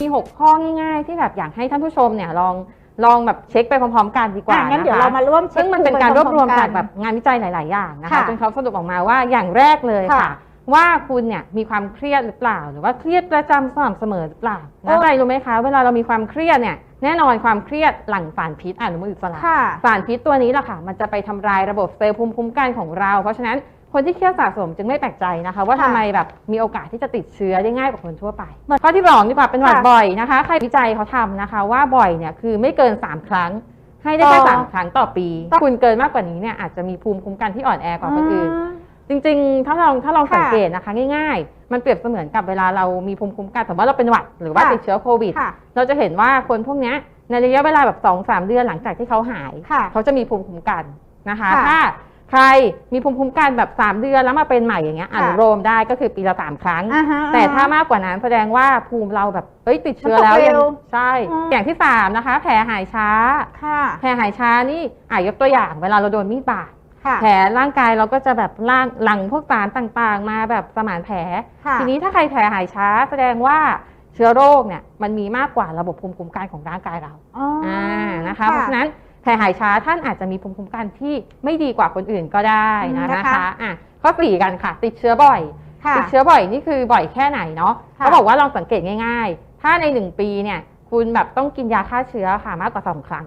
มี 6 ข้อง่ายๆ ที่แบบอยากให้ท่านผู้ชมเนี่ยลองลองแบบเช็คไปพร้อมๆ กันดีกว่าอะงั้นนะคะเดี๋ยวเรามาร่วมเช็คซึ่งมันเป็นการรวบรวมไปพจากๆนแบบงานวิจัยหลาย ๆ อย่างนะคะค่ะ จนเขาสรุปออกมาว่าอย่างแรกเลยค่ะ ค่ะ ว่าคุณเนี่ยมีความเครียดหรือเปล่า หรือว่าเครียดประจำสม่ำเสมอหรือเปล่าโอ้แล้วอะไรรู้ไหมคะ เวลาเรามีความเครียดเนี่ยแน่นอนความเครียดหลั่งสารพิษอนุมูลอิสระ ค่ะ สารพิษตัวนี้แหละค่ะ มันจะไปทำลายระบบเซลล์ภูมิคุ้มกันของเรา เพราะฉะนั้น คนที่เครียดสะสมจึงไม่แปลกใจนะคะ ว่าค่ะทำไมแบบมีโอกาสที่จะติดเชื้อได้ง่ายกว่าคนทั่วไป ข้อที่สองดีกว่าเป็นหวัดค่ะ บ่อยนะคะ ใครวิจัยเขาทำนะคะ ว่าบ่อยเนี่ยคือไม่เกิน 3 ครั้ง ให้ได้แค่อ๋อสามครั้งต่อปีคุณเกินมากกว่านี้เนี่ยอาจจะมีภูมิคุ้มกันที่อ่อนแอกว่าคนอื่นจริงๆ ถ้าลองถ้าลองค่ะสังเกตนะคะ ง่ายๆ มันเปรียบเสมือนกับเวลาเรามีภูมิคุ้มกันสมมติว่าเราเป็นหวัดหรือว่าค่ะ ติดเชื้อโควิด ค่ะ เราจะเห็นว่าคนพวกเนี้ยในระยะเวลาแบบ2อสเดือนหลังจากที่เขาหาย ค่ะเขาจะมีภูมิคุ้มกันนะคะ ค่ะถ้า ใครมีภูมิคุ้มกันแบบ3เดือนแล้วมาเป็นใหม่อย่างเงี้ยอค่ะนุโลมได้ก็คือปีละสามครั้ง อ่าฮะแต่ถ้ามากกว่านั้นแสดงว่าภูมิเราแบบเอ้ยติดเชื้อมันตกแล้วเร็ยังวใช่ อืม อย่างที่สามนะคะ แผลหายช้า ค่ะแผลหายช้านี่อะยกตัวอย่างเวลาเราโดนมีดบาดค่ะ แผลร่างกายเราก็จะแบบล่างหลังพวกสารต่างๆ มาแบบสมานแผล ค่ะทีนี้ถ้าใครแผลหายช้า แสดงว่าเชื้อโรคเนี่ยมันมีมากกว่าระบบภูมิคุ้มกันของร่างกายเรา อ๋อออ่านะคะเพราะฉะนั้น แผลหายช้าท่านอาจจะมีภูมิคุ้มกันที่ไม่ดีกว่าคนอื่นก็ได้นะอืมนะคะนะคะอะข้อสี่กันค่ะ ติดเชื้อบ่อย ค่ะ ติดเชื้อบ่อยนี่คือบ่อยแค่ไหนเนาะค่ะ เขาบอกว่าลองสังเกตง่าย ๆ ถ้าในหนึ่งปีเนี่ย คุณแบบต้องกินยาฆ่าเชื้อค่ะมากกว่าสองครั้ง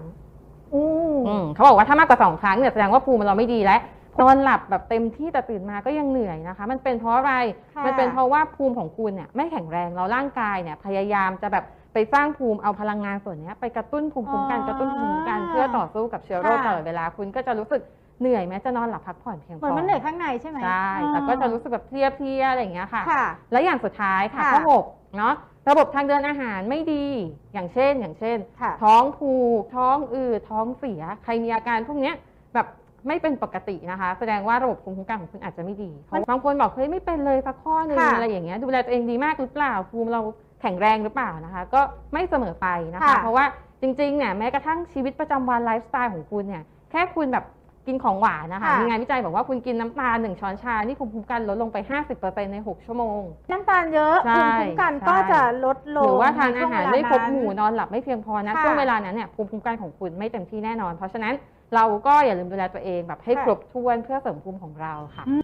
อืม อืมเขาบอกว่าถ้ามากกว่าสองครั้งเนี่ยแสดงว่าภูมิเราไม่ดีแล้วนอนหลับแบบเต็มที่แต่ตื่นมาก็ยังเหนื่อยนะคะ มันเป็นเพราะอะไร ค่ะ มันเป็นเพราะว่าภูมิของคุณเนี่ยไม่แข็งแรงแล้วร่างกายเนี่ยพยายามจะแบบไปสร้างภูมิเอาพลังงานส่วนเนี้ยไปกระตุ้นภูมิคุ้มกันอ๋อกระตุ้นภูมิคุ้มกันเพื่อต่อสู้กับเชื้อโรคค่ะตลอดเวลาคุณก็จะรู้สึกเหนื่อยแม้จะนอนหลับพักผ่อนเพียงพเหมือนอมันเหนื่อยข้างในใช่ไหมใช่แต่ก็จะรู้สึกแบบเพลียๆอะไรอย่างเงี้ยค่ะค่ะและอย่างสุดท้ายค่ะค่ะข้อหกเนาะระบบทางเดินอาหารไม่ดี อย่างเช่น อย่างเช่นค่ะท้องผูก ท้องอืด ท้องเสีย ใครมีอาการพวกเนี้ยแบบไม่เป็นปกตินะคะ แสดงว่าระบบภูมิคุ้มกันของคุณอาจจะไม่ดีเพราะบางคนบอกเฮ้ยไม่เป็นเลยสักข้อหนึงค่ะอะไรอย่างเงี้ย ดูแลตัวเองดีมากหรือเปล่าภูมิเรา แข็งแรงหรือเปล่านะคะ ก็ไม่เสมอไปนะคะ ค่ะ เพราะว่าจริงๆเนี่ยแม้กระทั่งชีวิตประจำวันไลฟ์สไตล์ของคุณเนี่ยแค่คุณแบบกินของหวานนะคะค่ะ มีงานวิจัยบอกว่าคุณกินน้ำตาลหนึ่งช้อนชา นี่ภูมิคุ้มกันลดลงไป 50%ใน 6 ชั่วโมง น้ำตาลเยอะใช่ภูมิคุ้มกันใช่ ก็จะลดลงหรือว่าทานในอาช่วงหารเวลไม่ครบนั้นหมู่นอนหลับไม่เพียงพอนะค่ะช่วงเวลานั้นเนี่ยภูมิคุ้มกันของคุณไม่เต็มที่แน่นอน เพราะฉะนั้นเราก็อย่าลืมดูแลตัวเองแบบให้ค่ะ ครบถ้วนเพื่อเสริมภูมิของเราค่ะอื